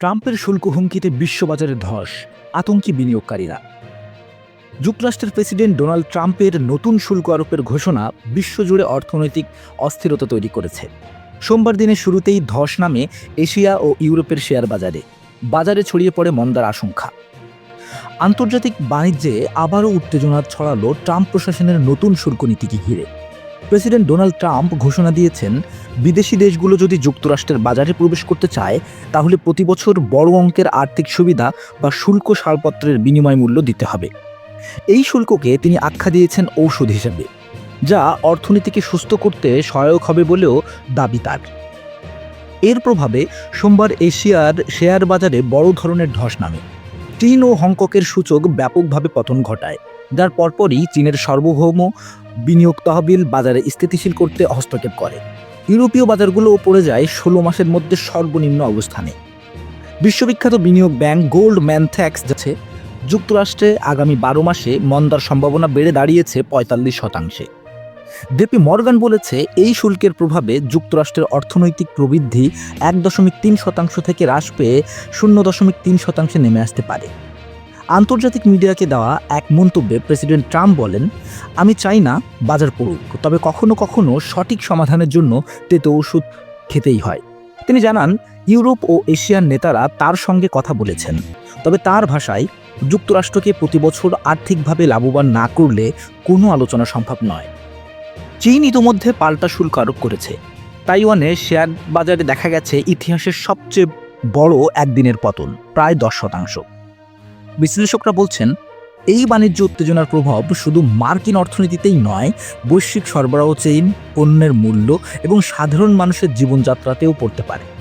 ট্রাম্পের শুল্ক হুমকিতে বিশ্ববাজারে ধস, আতঙ্কি বিনিয়োগকারীরা। যুক্তরাষ্ট্রের প্রেসিডেন্ট ডোনাল্ড ট্রাম্পের নতুন শুল্ক আরোপের ঘোষণা বিশ্বজুড়ে অর্থনৈতিক অস্থিরতা তৈরি করেছে। সোমবার দিনের শুরুতেই ধস নামে এশিয়া ও ইউরোপের শেয়ার বাজারে বাজারে ছড়িয়ে পড়ে মন্দার আশঙ্কা। আন্তর্জাতিক বাণিজ্যে আবারও উত্তেজনা ছড়ালো ট্রাম্প প্রশাসনের নতুন শুল্ক নীতিকে ঘিরে। প্রেসিডেন্ট ডোনাল্ড ট্রাম্প ঘোষণা দিয়েছেন, বিদেশি দেশগুলো যদি যুক্তরাষ্ট্রের বাজারে প্রবেশ করতে চায়, তাহলে প্রতি বছর বড় অঙ্কের আর্থিক সুবিধা বা শুল্ক ছাড়পত্রের বিনিময় মূল্য দিতে হবে। এই শুল্ককে তিনি আখ্যা দিয়েছেন ঔষধ হিসেবে, যা অর্থনীতিকে সুস্থ করতে সহায়ক হবে বলেও দাবি তার। এর প্রভাবে সোমবার এশিয়ার শেয়ার বাজারে বড় ধরনের ধস নামে। চীন ও হংককের সূচক ব্যাপকভাবে পতন ঘটায়। যার পরপরই চীনের সার্বভৌম বিনিয়োগ তহবিল বাজারে স্থিতিশীল করতে হস্তক্ষেপ করে। ইউরোপীয় বাজারগুলোও পড়ে যায় ষোলো মাসের মধ্যে সর্বনিম্ন অবস্থানে। বিশ্ববিখ্যাত বিনিয়োগ ব্যাংক গোল্ড ম্যানথ্যাক্স যাচ্ছে যুক্তরাষ্ট্রে আগামী বারো মাসে মন্দার সম্ভাবনা বেড়ে দাঁড়িয়েছে পঁয়তাল্লিশ শতাংশে। জেপি মর্গান বলেছে, এই শুল্কের প্রভাবে যুক্তরাষ্ট্রের অর্থনৈতিক প্রবৃদ্ধি এক দশমিক তিন শতাংশ থেকে হ্রাস পেয়ে শূন্য দশমিক তিন শতাংশে নেমে আসতে পারে। আন্তর্জাতিক মিডিয়াকে দেওয়া এক মন্তব্যে প্রেসিডেন্ট ট্রাম্প বলেন, আমি চাই না বাজার পড়ুক তবে কখনো কখনো সঠিক সমাধানের জন্য তেতো ওষুধ খেতেই হয়। তিনি জানান, ইউরোপ ও এশিয়ার নেতারা তার সঙ্গে কথা বলেছেন, তবে তার ভাষায় যুক্তরাষ্ট্রকে প্রতি বছর আর্থিকভাবে লাভবান না করলে কোনো আলোচনা সম্ভব নয়। চীন ইতোমধ্যে পাল্টা শুল্ক আরোপ করেছে। তাইওয়ানে শেয়ার বাজারে দেখা গেছে ইতিহাসের সবচেয়ে বড় একদিনের পতন, প্রায় দশ শতাংশ। বিশ্লেষকরা বলছেন, এই বাণিজ্য উত্তেজনার প্রভাব শুধু মার্কিন অর্থনীতিতেই নয়, বৈশ্বিক সরবরাহ চেইন পণ্যের মূল্য এবং সাধারণ মানুষের জীবনযাত্রাতেও পড়তে পারে।